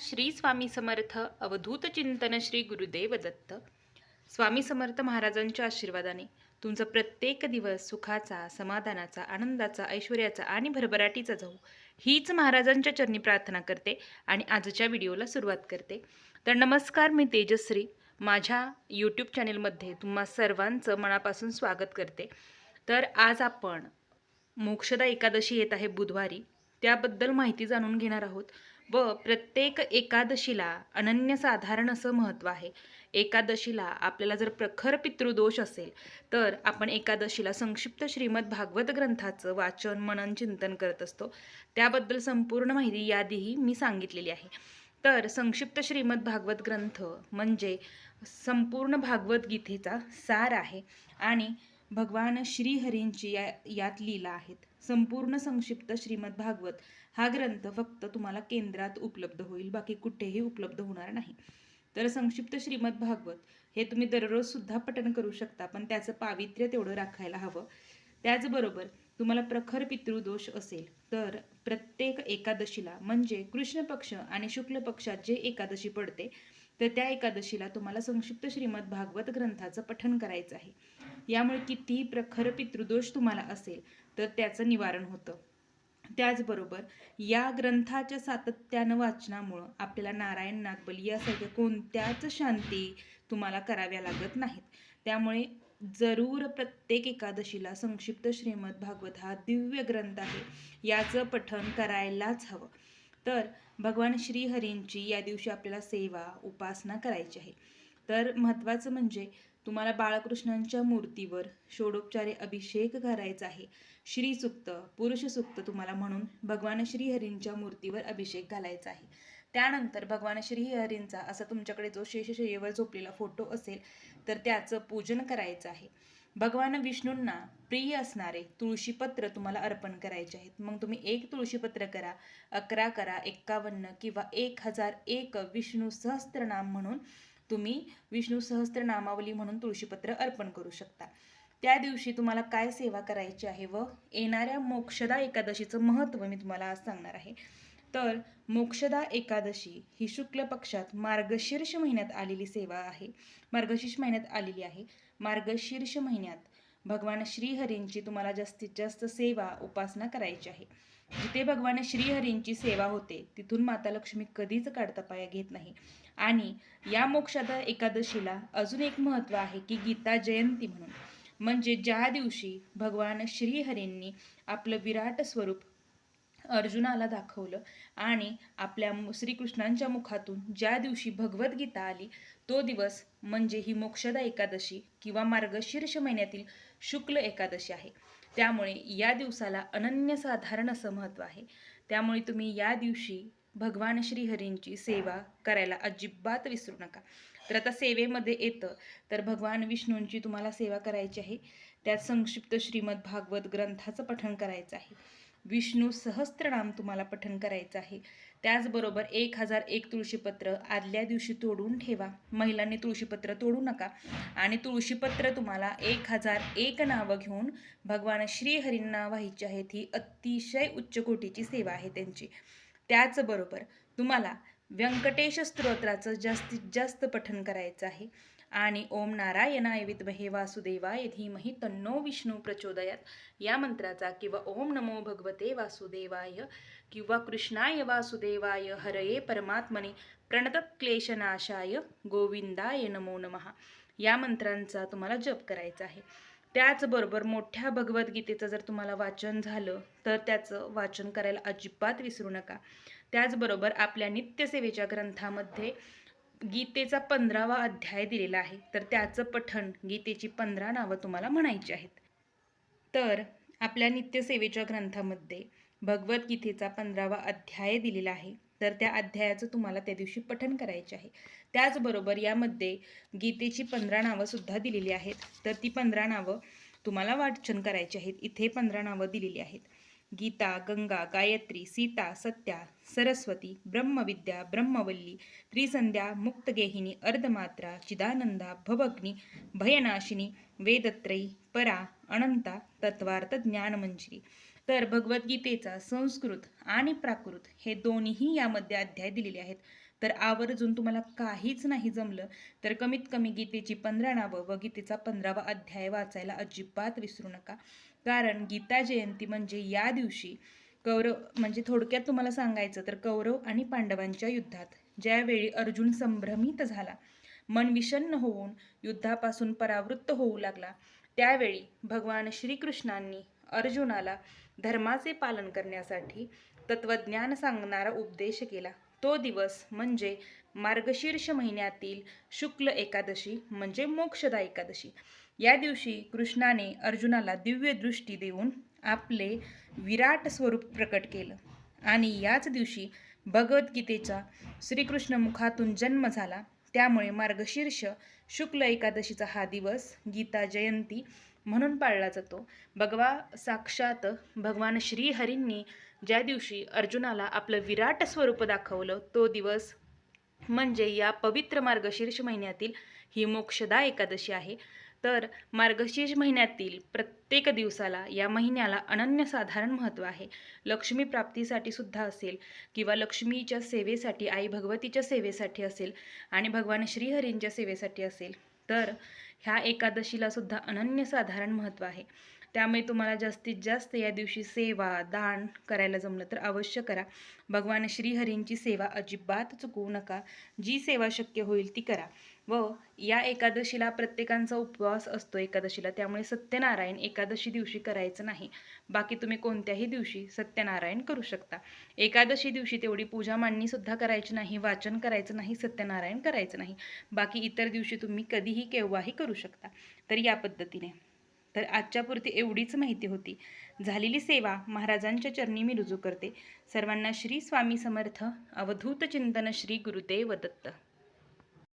श्री स्वामी समर्थ अवधूत चिंतन श्री गुरुदेव दत्त. स्वामी समर्थ महाराजांच्या आशीर्वादाने तुमचा प्रत्येक दिवस सुखाचा समाधानाचा आनंदाचा ऐश्वर्याचा आणि भरभराटीचा जाऊ हीच महाराजांच्या चरणी प्रार्थना करते आणि आजच्या व्हिडिओला सुरुवात करते. तर नमस्कार मी तेजश्री. माझ्या यूट्यूब चॅनेलमध्ये तुम्हा सर्वांचं मनापासून स्वागत करते. तर आज आपण मोक्षदा एकादशी येत आहे बुधवारी. त्याबद्दल माहिती जाणून घेणार आहोत. व प्रत्येक एकादशीला अनन्यसाधारण असं महत्त्व आहे. एकादशीला आपल्याला जर प्रखर पितृदोष असेल तर आपण एकादशीला संक्षिप्त श्रीमद भागवत ग्रंथाचं वाचन मनन चिंतन करत असतो. त्याबद्दल संपूर्ण माहिती यादीही मी सांगितलेली आहे. तर संक्षिप्त श्रीमद भागवत ग्रंथ म्हणजे संपूर्ण भागवत गीतेचा सार आहे आणि भगवान श्रीहरींची या यात लीला आहेत. संपूर्ण संक्षिप्त श्रीमद भागवत हा ग्रंथ फक्त तुम्हाला केंद्रात उपलब्ध होईल बाकी कुठेही उपलब्ध होणार नाही. तर संक्षिप्त श्रीमद भागवत हे तुम्ही दररोज सुद्धा पठण करू शकता पण त्याचं पावित्र्य तेवढं राखायला हवं. त्याचबरोबर तुम्हाला प्रखर पितृदोष असेल तर प्रत्येक एकादशीला म्हणजे कृष्ण पक्ष आणि शुक्ल पक्षात जे एकादशी पडते तर त्या एकादशीला तुम्हाला संक्षिप्त श्रीमद भागवत ग्रंथाचं पठण करायचं आहे. यामुळे कितीही प्रखर पितृदोष तुम्हाला असेल तर त्याचं निवारण होतं. त्याचबरोबर या ग्रंथाच्या सातत्यानं वाचनामुळं आपल्याला नारायण नागबली यासारख्या कोणत्याच शांती तुम्हाला कराव्या लागत नाहीत. त्यामुळे जरूर प्रत्येक एकादशीला संक्षिप्त श्रीमद भागवत हा दिव्य ग्रंथ आहे. याचं पठण करायलाच हवं. तर भगवान श्रीहरींची या दिवशी आपल्याला सेवा उपासना करायची आहे. तर महत्त्वाचं म्हणजे तुम्हाला बाळकृष्णांच्या मूर्तीवर षोडोपचारे अभिषेक करायचा आहे. श्रीसुक्त पुरुषसुक्त तुम्हाला म्हणून भगवान श्रीहरींच्या मूर्तीवर अभिषेक घालायचा आहे. त्यानंतर भगवान श्रीहरींचा असा तुमच्याकडे जो शेषशय्येवर झोपलेला फोटो असेल तर त्याचं पूजन करायचं आहे. भगवान विष्णूंना प्रिय असणारे तुळशीपत्र तुम्हाला अर्पण करायचे आहेत. मग तुम्ही एक तुळशीपत्र करा अकरा करा एक्कावन्न किंवा एक हजार एक विष्णू सहस्त्रनाम म्हणून तुम्ही विष्णू सहस्त्रनामावली म्हणून तुळशीपत्र अर्पण करू शकता. त्या दिवशी तुम्हाला काय सेवा करायची आहे व येणाऱ्या मोक्षदा एकादशीचं महत्त्व मी तुम्हाला आज सांगणार आहे. तर मोक्षदा एकादशी ही शुक्ल पक्षात मार्गशीर्ष महिन्यात आलेली सेवा आहे. मार्गशीर्ष महिन्यात आलेली आहे. मार्गशीर्ष महिन्यात. भगवान श्रीहरींची तुम्हाला जास्तीत जास्त सेवा उपासना करायची आहे. जिथे भगवान श्रीहरींची सेवा होते तिथून माता लक्ष्मी कधीच काढता पाया घेत नाही. आणि या मोक्षदा एकादशीला अजून एक महत्त्व आहे की गीता जयंती म्हणून. म्हणजे ज्या दिवशी भगवान श्रीहरींनी आपलं विराट स्वरूप अर्जुनाला दाखवलं. आणि आपल्या श्रीकृष्णांच्या मुखातून ज्या दिवशी भगवद्गीता आली तो दिवस म्हणजे ही मोक्षदा एकादशी किंवा मार्गशीर्ष महिन्यातील शुक्ल एकादशी आहे. त्यामुळे या दिवसाला अनन्यसाधारण असं महत्त्व आहे. त्यामुळे तुम्ही या दिवशी भगवान श्रीहरींची सेवा करायला अजिबात विसरू नका. तर आता सेवेमध्ये येतं. तर भगवान विष्णूंची तुम्हाला सेवा करायची आहे. त्यात संक्षिप्त श्रीमद भागवत ग्रंथाचं पठण करायचं आहे. विष्णू सहस्त्रनाम तुम्हाला पठण करायचं आहे. त्याचबरोबर एक हजार एक तुळशीपत्र आदल्या दिवशी तोडून ठेवा. महिलांनी तुळशीपत्र तोडू नका. आणि तुळशीपत्र तुम्हाला एक हजार एक नावं घेऊन भगवान श्रीहरींना व्हायची आहेत ही अतिशय उच्च कोटीची सेवा आहे त्यांची. त्याचबरोबर तुम्हाला व्यंकटेश स्तोत्राचं जास्तीत जास्त पठण करायचं आहे. आणि ओम नारायणाय विद्महे वासुदेवाय धीमहि तन्नो विष्णू प्रचोदयात. या मंत्राचा किंवा ओम नमो भगवते वासुदेवाय किंवा कृष्णाय वासुदेवाय हरये परमात्मने प्रणतक्लेशनाशाय गोविंदाय नमो नमः. या मंत्रांचा तुम्हाला जप करायचा आहे. त्याचबरोबर मोठ्या भगवद्गीतेचं जर तुम्हाला वाचन झालं तर त्याचं वाचन करायला अजिबात विसरू नका. त्याचबरोबर आपल्या नित्यसेवेच्या ग्रंथामध्ये गीतेचा पंधरावा अध्याय दिलेला आहे. तर त्याचं पठण गीतेची पंधरा नावं तुम्हाला म्हणायची आहेत. तर आपल्या नित्यसेवेच्या ग्रंथामध्ये भगवद्गीतेचा पंधरावा अध्याय दिलेला आहे. तर त्या अध्यायाचं तुम्हाला त्या दिवशी पठण करायचे आहे. त्याचबरोबर यामध्ये गीतेची पंधरा नावं सुद्धा दिलेली आहेत. तर ती पंधरा नावं तुम्हाला वाचन करायची आहेत. इथे पंधरा नावं दिलेली आहेत. गीता गंगा गायत्री सीता सत्या सरस्वती ब्रह्मविद्या ब्रह्मवल्ली त्रिसंध्या मुक्तगेहिनी अर्धमात्रा चिदानंदा भवग्नी भयनाशिनी वेदत्रयी परा अनंता तत्वार्थ ज्ञानमंजिरी. तर भगवद्गीतेचा संस्कृत आणि प्राकृत हे दोन्हीही यामध्ये अध्याय दिलेले आहेत. तर आवर्जून तुम्हाला काहीच नाही जमलं तर कमीत कमी गीतेची पंधरा नावं व गीतेचा पंधरावा अध्याय वाचायला अजिबात विसरू नका. कारण गीता जयंती म्हणजे या दिवशी कौरव म्हणजे थोडक्यात तुम्हाला सांगायचं तर कौरव आणि पांडवांच्या युद्धात. ज्यावेळी अर्जुन संभ्रमित झाला मन विषन्न होऊन युद्धापासून परावृत्त होऊ लागला त्यावेळी भगवान श्रीकृष्णांनी अर्जुनाला धर्माचे पालन करण्यासाठी तत्वज्ञान सांगणारा उपदेश केला. तो दिवस म्हणजे मार्गशीर्ष महिन्यातील शुक्ल एकादशी म्हणजे मोक्षदा एकादशी. या दिवशी कृष्णाने अर्जुनाला दिव्य दृष्टी देऊन आपले विराट स्वरूप प्रकट केलं. आणि याच दिवशी भगवद्गीतेचा श्रीकृष्ण मुखातून जन्म झाला. त्यामुळे मार्गशीर्ष शुक्ल एकादशीचा हा दिवस गीता जयंती म्हणून पाळला जातो. भगवा साक्षात भगवान श्रीहरींनी ज्या दिवशी अर्जुनाला आपलं विराट स्वरूप दाखवलं तो दिवस म्हणजे या पवित्र मार्गशीर्ष महिन्यातील ही मोक्षदा एकादशी आहे. तर मार्गशीर्ष महिन्यातील प्रत्येक दिवसाला या महिन्याला अनन्यसाधारण महत्त्व आहे. लक्ष्मी प्राप्तीसाठी सुद्धा असेल किंवा लक्ष्मीच्या सेवेसाठी आई भगवतीच्या सेवेसाठी असेल आणि भगवान श्रीहरींच्या सेवेसाठी असेल तर ह्या एकादशीला सुद्धा अनन्यसाधारण महत्त्व आहे. त्यामुळे तुम्हाला जास्तीत जास्त या दिवशी सेवा दान करायला जमलं तर अवश्य करा. भगवान श्रीहरींची सेवा अजिबात चुकवू नका. जी सेवा शक्य होईल ती करा. व या एकादशीला प्रत्येकांचा उपवास असतो एकादशीला. त्यामुळे सत्यनारायण एकादशी दिवशी करायचं नाही. बाकी तुम्ही कोणत्याही दिवशी सत्यनारायण करू शकता. एकादशी दिवशी तेवढी पूजा मांडणीसुद्धा करायची नाही वाचन करायचं नाही सत्यनारायण करायचं नाही. बाकी इतर दिवशी तुम्ही कधीही केव्हाही करू शकता. तर या पद्धतीने. तर आजच्यापुरती एवढीच माहिती होती. झालेली सेवा महाराजांच्या चरणी मी रुजू करते. सर्वांना श्री स्वामी समर्थ. अवधूत चिंतन श्री गुरुदेव दत्त.